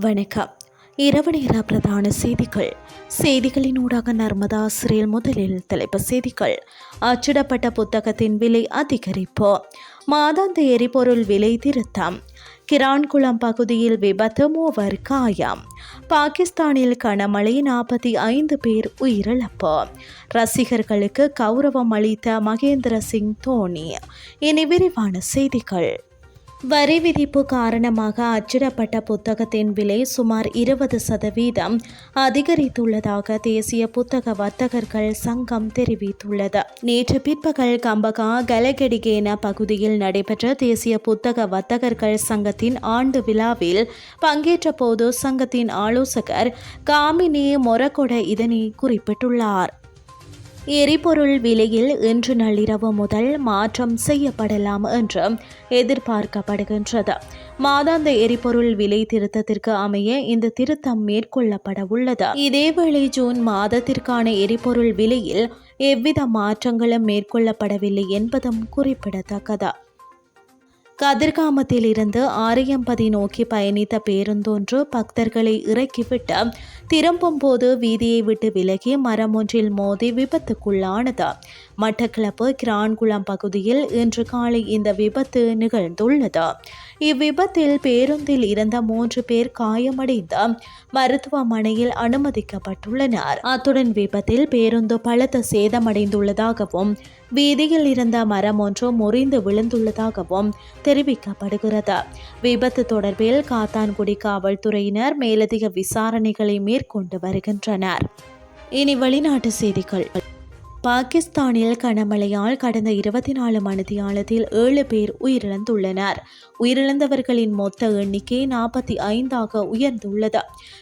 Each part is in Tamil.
வணக்கம். இரவு நேர பிரதான செய்திகள். செய்திகளின் ஊடாக நர்மதா ஆசிரியர் முதலில் தலைப்பு செய்திகள். அச்சிடப்பட்ட புத்தகத்தின் விலை அதிகரிப்பு. மாதாந்த எரிபொருள் விலை திருத்தம். கிரான்குளம் பகுதியில் விபத்து மூவர் காயம். பாகிஸ்தானில் கனமழை நாற்பத்தி ஐந்து பேர் உயிரிழப்பு. ரசிகர்களுக்கு கௌரவம் அளித்த மகேந்திர சிங் தோனி. இனி விரிவான செய்திகள். வரி விதிப்பு காரணமாக அச்சிடப்பட்ட புத்தகத்தின் விலை சுமார் இருபது சதவீதம் அதிகரித்துள்ளதாக தேசிய புத்தக வர்த்தகர்கள் சங்கம் தெரிவித்துள்ளது. நேற்று பிற்பகல் கம்பகா கலகெடிகேன பகுதியில் நடைபெற்ற தேசிய புத்தக வர்த்தகர்கள் சங்கத்தின் ஆண்டு விழாவில் பங்கேற்ற போது சங்கத்தின் ஆலோசகர் காமினி மொரகொட இதனை குறிப்பிட்டுள்ளார். எரிபொருள் விலையில் இன்று நள்ளிரவு முதல் மாற்றம் செய்யப்படலாம் என்று எதிர்பார்க்கப்படுகின்றது. மாதாந்த எரிபொருள் விலை திருத்தத்திற்கு அமைய இந்த திருத்தம் மேற்கொள்ளப்பட உள்ளது. இதேவேளை ஜூன் மாதத்திற்கான எரிபொருள் விலையில் எவ்வித மாற்றங்களும் மேற்கொள்ளப்படவில்லை என்பதும் குறிப்பிடத்தக்கது. கதிர்காமத்தில் இருந்து ஆரியம்பதி நோக்கி பயணித்த பேருந்தொன்று பக்தர்களை இறக்கிவிட்டு திரும்பும் போது வீதியை விட்டு விலகி மரம் ஒன்றில் மோதி விபத்துக்குள்ளானது. மட்டக்களப்பு கிரான்குளம் பகுதியில் இன்று காலை இந்த விபத்து நிகழ்ந்துள்ளது. இவ்விபத்தில் பேருந்தில் இருந்த மூன்று பேர் காயமடைந்து மருத்துவமனையில் அனுமதிக்கப்பட்டுள்ளனர். அத்துடன் விபத்தில் பேருந்து பலத்த சேதமடைந்துள்ளதாகவும் வீதியில் இருந்த மரம் ஒன்று முறிந்து விழுந்துள்ளதாகவும் தெரிவிக்கப்படுகிறது. விபத்து தொடர்பில் காத்தான்குடி காவல்துறையினர் மேலதிக விசாரணைகளை மேற்கொண்டு வருகின்றனர். இனி வெளிநாட்டு செய்திகள். பாகிஸ்தானில் கனமழையால் கடந்த இருபத்தி நாலு மணித்தியாலத்தில் ஏழு பேர் உயிரிழந்துள்ளனர். உயிரிழந்தவர்களின் மொத்த எண்ணிக்கை நாற்பத்தி ஐந்தாக உயர்ந்துள்ளது.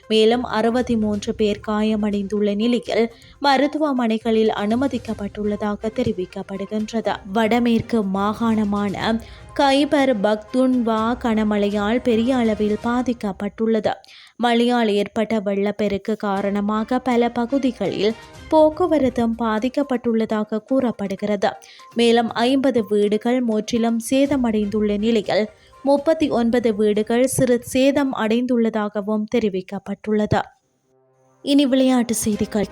மேலும் அறுபத்தி மூன்று பேர் காயமடைந்துள்ள நிலையில் மருத்துவமனைகளில் அனுமதிக்கப்பட்டுள்ளதாக தெரிவிக்கப்படுகின்றது. வடமேற்கு மாகாணமான கைபர் பக்துன்வா கனமழையால் பெரிய அளவில் பாதிக்கப்பட்டுள்ளது. மழையால் ஏற்பட்ட வெள்ளப்பெருக்கு காரணமாக பல பகுதிகளில் போக்குவரத்தும் பாதிக்கப்பட்டுள்ளதாக கூறப்படுகிறது. மேலும் ஐம்பது வீடுகள் முற்றிலும் சேதமடைந்துள்ள நிலையில் முப்பத்தி ஒன்பது வீடுகள் சிறு சேதம் அடைந்துள்ளதாகவும் தெரிவிக்கப்பட்டுள்ளது. இனி விளையாட்டு செய்திகள்.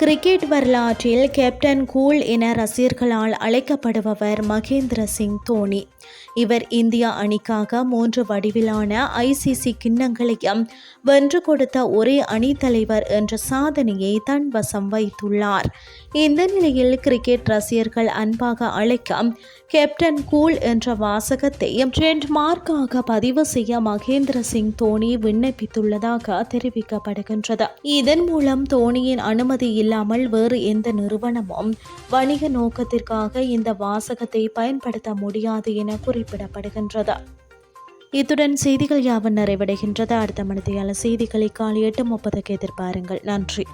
கிரிக்கெட் வரலாற்றில் கேப்டன் கூல் என ரசிகர்களால் அழைக்கப்படுபவர் மகேந்திர சிங் தோனி. இவர் இந்தியா அணிக்காக மூன்று வடிவிலான ஐசிசி கிண்ணங்களையும் வென்று கொடுத்த ஒரே அணி தலைவர் என்ற சாதனையை தன் வசம் வைத்துள்ளார். இந்த நிலையில் கிரிக்கெட் ரசிகர்கள் அன்பாக அழைக்க கேப்டன் கூல் என்ற வாசகத்தை ட்ரெண்ட் மார்க்காக பதிவு செய்ய மகேந்திர சிங் தோனி விண்ணப்பித்துள்ளதாக தெரிவிக்கப்படுகின்றது. இதன் மூலம் தோனியின் அனுமதி இல்லாமல் வேறு எந்த நிறுவனமும் வணிக நோக்கத்திற்காக இந்த வாசகத்தை பயன்படுத்த முடியாது என குறிப்பிடப்படுகின்றது. இத்துடன் செய்திகள் யாவன் நிறைவடைகின்றது. அடுத்த மணித்தையாளர் செய்திகளை காலை எட்டு முப்பதுக்கு எதிர்பாருங்கள். நன்றி.